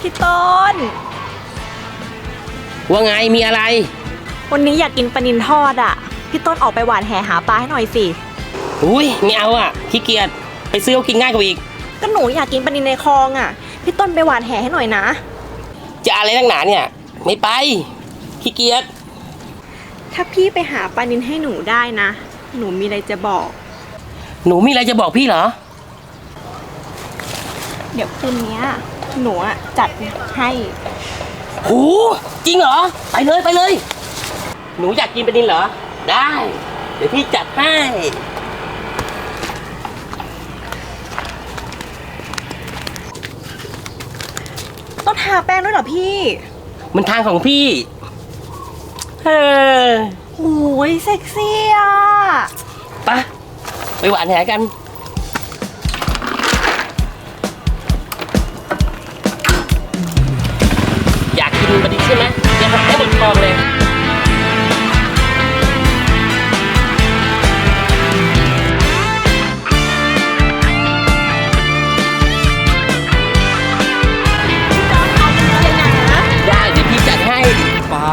พี่ต้น ว่าไงมีอะไร วันนี้อยากกินปลานินทอดอะ พี่ต้นออกไปหวานแหหาปลาให้หน่อยสิ อุ้ยไม่เอาอะขี้เกียจไปซื้อเอากินง่ายกว่าอีก ก็หนูอยากกินปลานินในคลองอะ พี่ต้นไปหวานแหให้หน่อยนะ จะอะไรนักหนาเนี่ย ไม่ไปขี้เกียจถ้าพี่ไปหาปลานินให้หนูได้นะ หนูมีอะไรจะบอก หนูมีอะไรจะบอกพี่เหรอ เดี๋ยวคืนเนี้ยหนูอะจัดให้โหจริงเหรอ ไปเลยไปเลย หนูอยากกินปลาดินเหรอ ได้ เดี๋ยวพี่จัดให้ ต้องทาแป้งด้วยเหรอพี่มันทางของพี่ เออโอ้ยเซ็กซี่อะ ไปะไปหวานแหกัน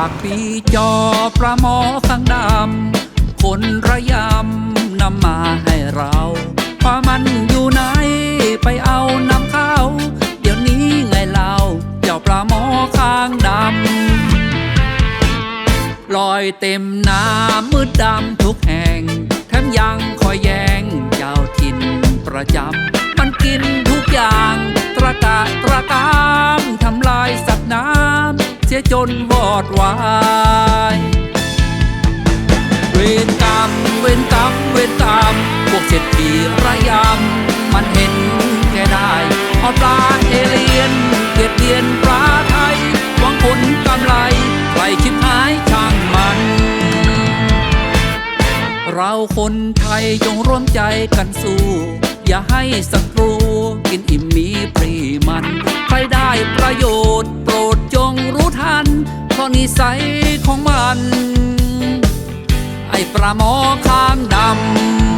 ากปีจอปลาหมอข้างดำคนระยำนำมาให้เราพามันอยู่ไหนไปเอานำเข้า เดี๋ยวนี้ไงเราเจ้าปลาหมอข้างดำลอยเต็มน้ำมืดดำทุกแห่ง แถมยังคอยแยงเจ้าถิ่นประจำมันกินทุกอย่าง จนวอดวายเวรกรรมเวรกรรมเวรกรรมพวกเศรษฐีระยำมันเห็นแก่ได้เอปลาเอเลียนเกลียดเลียนปลาไทยหวังผลกำไรใครคิดหายช่างมัน เราคนไทยจงร่วมใจกันสู้ อย่าให้ศัตรูกินอิ่มมีปรีมัน ใครได้ประโยชน์ นิสัยของมัน ไอ้ประหมอข้างดำ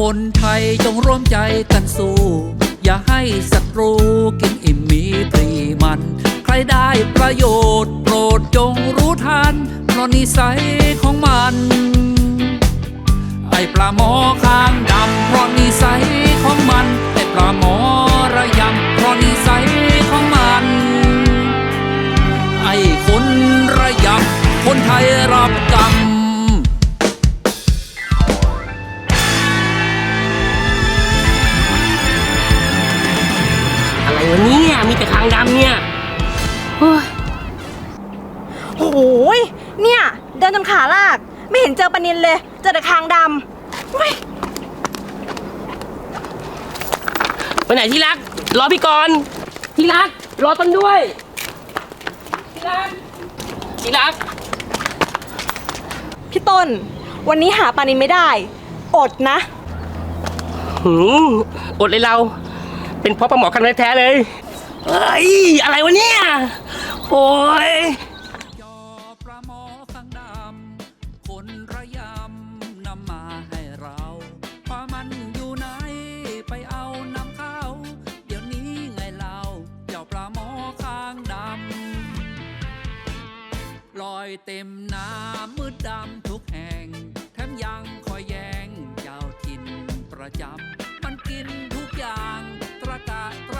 คนไทยจงร่วมใจกันสู้ อย่าให้ศัตรูกินอิ่มมีปรีมัน ใครได้ประโยชน์โปรดจงรู้ทันเพราะนิสัยของมัน ไอปลาหมอค้าง อะไรวะเนี่ยมีแต่คางดำเนี่ยโอ้ยโอ้ยเนี่ย เดินจนขาลาก ไม่เห็นเจอปลานินเลย เจอแต่คางดำเว้ยไปไหนที่รัก รอพี่ก่อนที่รัก รอต้นด้วย ที่รักที่รัก พี่ต้น วันนี้หาปลานินไม่ได้ อดนะ หืมอดเลยเรา เป็นเพราะปลาหมอกันแท้เลยเฮ้ยอะไรวะเนี่ย โอ้ยจอปลาหมอข้างดำคนระยำนำมาให้เราปลามันอยู่ไหนไปเอานำเข้า เดี๋ยวนี้ไงเราเจ้าปลาหมอข้างดำลอยเต็มน้ำมืดดำทุกแห่ง แถมยังคอยแยงเจ้าถิ่นประจำมันกินทุกอย่าง ตระกะตระกาม